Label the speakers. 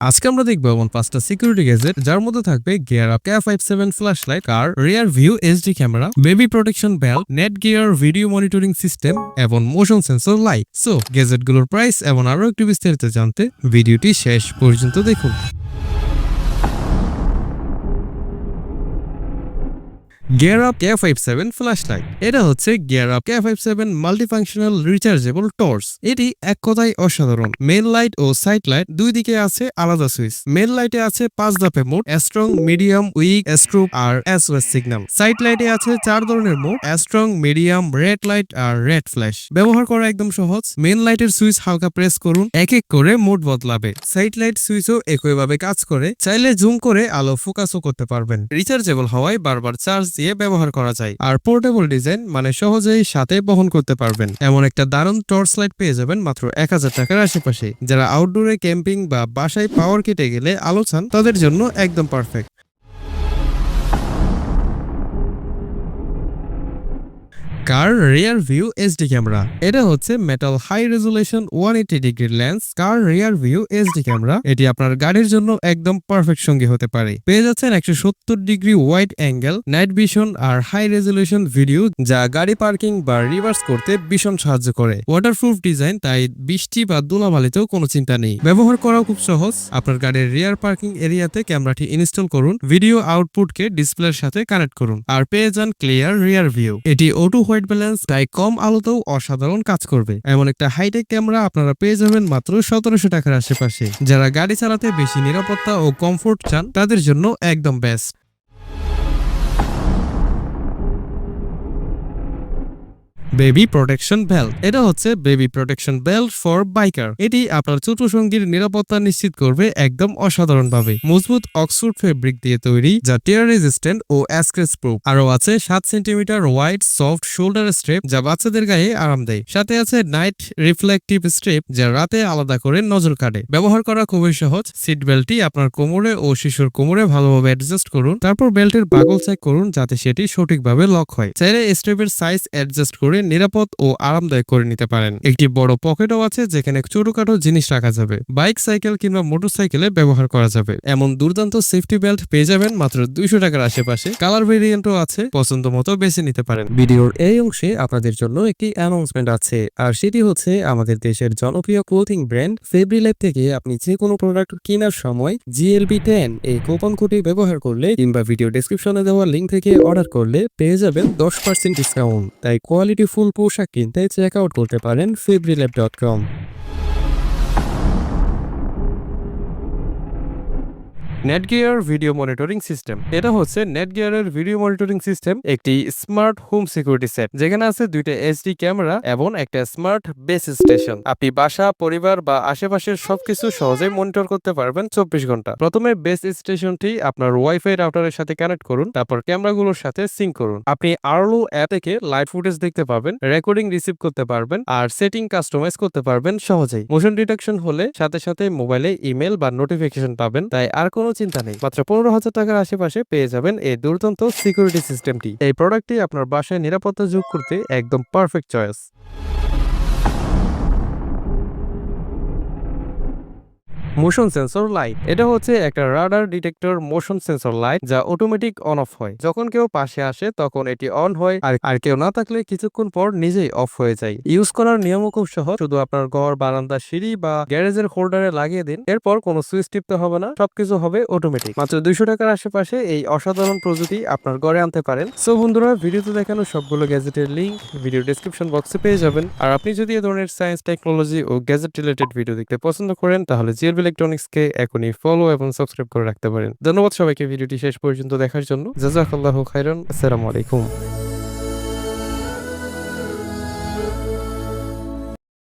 Speaker 1: আজকে আমরা দেখব এমন পাঁচটা সিকিউরিটি গ্যাজেট যার মধ্যে থাকবে gear up five seven flash light car rear view HD camera baby protection bell net gear video monitoring system এবং মোশন সেন্সর লাইট সো গ্যাজেটগুলোর প্রাইস এবং আরও একটু বিস্তারিত জানতে ভিডিওটি শেষ পর্যন্ত দেখুন। Gear up K five seven flash light এটা হচ্ছে gear up K five seven multifunctional rechargeable torch এটি এক কথায় অসাধারণ। মেন লাইট ও সাইড লাইট দুই দিকে আছে আলাদা সুইচ মেন লাইটে আছে পাঁচ ধাপে mode strong medium weak strobe আর এসওএস সিগন্যাল সাইড লাইটে আছে চার ধরনের mode strong medium red light আর রেড ফ্ল্যাশ ব্যবহার করা একদম সহজ। মেন লাইটের সুইচ হালকা প্রেস করুন, এক এক করে মোড বদলাবে। সাইড লাইট সুইচও একইভাবে কাজ করে, চাইলে জুম করে আলো ফোকাসও করতে পারবেন। রিচার্জেবল হওয়ায় বারবার চার্জ দিয়ে ব্যবহার করা যায়। আর পোর্টেবল ডিজাইন মানে সহজেই সাথে বহন করতে পারবেন। এমন একটা দারুণ টর্চ লাইট পেয়ে যাবেন মাত্র এক হাজার টাকার আশেপাশে। যারা আউটডোরে ক্যাম্পিং বা বাসায় পাওয়ার কেটে গেলে আলো চান, তাদের জন্য একদম perfect car rear view HD camera এটা হচ্ছে metal high resolution one eighty degree lens car rear view HD camera এটি আপনার গাড়ির জন্য একদম পারফেক্ট সঙ্গী হতে পারে। পেয়ে যাচ্ছেন একশো সত্তর degree wide angle night vision আর হাই রেজুলেশন ভিডিও যা গাড়ি পার্কিং বা রিভার্স করতে ভীষণ সাহায্য করে। ওয়াটারপ্রুফ ডিজাইন তাই বৃষ্টি বা ধুলাবালিতেও কোনো চিন্তা নেই। ব্যবহার করাও খুব সহজ। আপনার গাড়ির রিয়ার পার্কিং এরিয়াতে ক্যামেরাটি ইনস্টল করুন ভিডিও আউটপুটকে ডিসপ্লের সাথে কানেক্ট করুন। আর পেয়ে যান ক্লিয়ার রিয়ার ভিউ এটি ওটু হোয়াইট ব্যালেন্স তাই কম আলোতেও অসাধারণ কাজ করবে। এমন একটা হাইটেক ক্যামেরা আপনারা পেয়ে যাবেন মাত্র সতেরোশো টাকার আশেপাশে। যারা গাড়ি চালাতে বেশি নিরাপত্তা ও কমফোর্ট চান, তাদের জন্য একদম বেস্ট। বেবি প্রোটেকশন বেল্ট এটা হচ্ছে baby protection belt for biker এটি আপনার ছোট সঙ্গীর নিরাপত্তা নিশ্চিত করবে একদম অসাধারণভাবে। মজবুত অক্সফোর্ড ফেব্রিক দিয়ে তৈরি, যা টিয়ার রেজিস্ট্যান্ট ও অ্যাসক্রেচ প্রুফ আরও আছে সাত centimetre wide soft shoulder strap যা বাচ্চাদের গায়ে আরাম দেয়। সাথে আছে নাইট রিফ্লেকটিভ স্ট্রেপ যা রাতে আলাদা করে নজর কাটে। ব্যবহার করা খুবই সহজ। সিট বেল্টটি আপনার কোমরে ও শিশুর কোমরে ভালোভাবে অ্যাডজাস্ট করুন। তারপর বেল্টের বাগল চেক করুন, যাতে সেটি সঠিকভাবে লক হয়। চাইলে স্ট্রেপের সাইজ অ্যাডজাস্ট করে নিরাপদ ও আরামদায়ক করে নিতে পারেন। একটি বড় পকেটও আছে যেখানে ছোটখাটো জিনিস রাখা যাবে। বাইক, সাইকেল কিংবা মোটরসাইকেলে ব্যবহার করা যাবে। এমন দুর্দান্ত সেফটি বেল্ট পেয়ে যাবেন মাত্র দুইশো টাকার আশেপাশে। কালার ভেরিয়েন্টও আছে পছন্দ মতো বেছে নিতে পারেন।
Speaker 2: ভিডিওর এই অংশে আপনাদের জন্য একটি অ্যানাউন্সমেন্ট আছে, আর সেটি হচ্ছে আমাদের দেশের জনপ্রিয় ক্লোথিং ব্র্যান্ড ফেব্রিল্যাব থেকে আপনি যে কোনো প্রোডাক্ট কেনার সময় জিএলবি টেন এই কুপন কোডটি ব্যবহার করলে কিংবা ভিডিও ডেসক্রিপশনে দেওয়া লিঙ্ক থেকে অর্ডার করলে পেয়ে যাবেন দশ পার্সেন্ট ডিসকাউন্ট তাই কোয়ালিটি ফুল পোশাক কিনতে চেক আউট করতে পারেন Fabrilab dot com
Speaker 1: Netgear video monitoring system. এটা হচ্ছে নেটগিয়ারের ভিডিও মনিটরিং সিস্টেম, একটি স্মার্ট হোম সিকিউরিটি সেট। যেখানে আছে দুইটা এইচডি ক্যামেরা এবং একটা স্মার্ট বেস স্টেশন। আপনি বাসা, পরিবার বা আশেপাশের সবকিছু সহজেই মনিটর করতে পারবেন চব্বিশ ঘণ্টা। প্রথমে বেস স্টেশনটি আপনার ওয়াইফাই রাউটারের সাথে কানেক্ট করুন, তারপর ক্যামেরাগুলোর সাথে সিঙ্ক করুন। আপনি আরলো অ্যাপ থেকে লাইভ ফুটেজ দেখতে পাবেন, রেকর্ডিং রিসিভ করতে পারবেন আর সেটিং কাস্টমাইজ করতে পারবেন সহজেই। মোশন ডিটেকশন হলে সাথে সাথে মোবাইলে ইমেল বা নোটিফিকেশন পাবেন, তাই আর কোনো চিন্তা নেই। মাত্র পনেরো হাজার টাকার আশেপাশে পেয়ে যাবেন এই দুর্দান্ত সিকিউরিটি সিস্টেমটি এই প্রোডাক্টটি আপনার বাসায় নিরাপত্তা যোগ করতে একদম perfect choice motion sensor light. এটা হচ্ছে একটা radar detector motion sensor light যা অটোমেটিক অন অফ হয়। যখন কেউ পাশে আসে, তখন এটি অন হয় আর কেউ না থাকলে কিছুক্ষণ পর নিজেই অফ হয়ে যায়। ইউজ করার নিয়মও খুব সহজ। শুধু আপনার ঘর, বারান্দা, সিঁড়ি বা গ্যারেজের হোল্ডারে লাগিয়ে দিন। এরপর কোনো সুইচ টিপতে হবে না। সবকিছু হবে অটোমেটিক। মাত্র দুইশো টাকার আশেপাশে এই অসাধারণ প্রযুক্তি আপনার ঘরে আনতে পারেন। সো বন্ধুরা, ভিডিওতে দেখানো সবগুলো গ্যাজেটের লিঙ্ক ভিডিও ডেসক্রিপশন বক্সে পেয়ে যাবেন। আর আপনি যদি এ ধরনের সায়েন্স টেকনোলজি ও গ্যাজেট রিলেটেড ভিডিও দেখতে পছন্দ করেন, তাহলে জিএলবি ইলেকট্রনিক্সকে এখনই ফলো এবং সাবস্ক্রাইব করে রাখতে পারেন। ধন্যবাদ সবাইকে, ভিডিওটি শেষ পর্যন্ত দেখার জন্য। জাজাকাল্লাহ খাইরান আসসালামু আলাইকুম।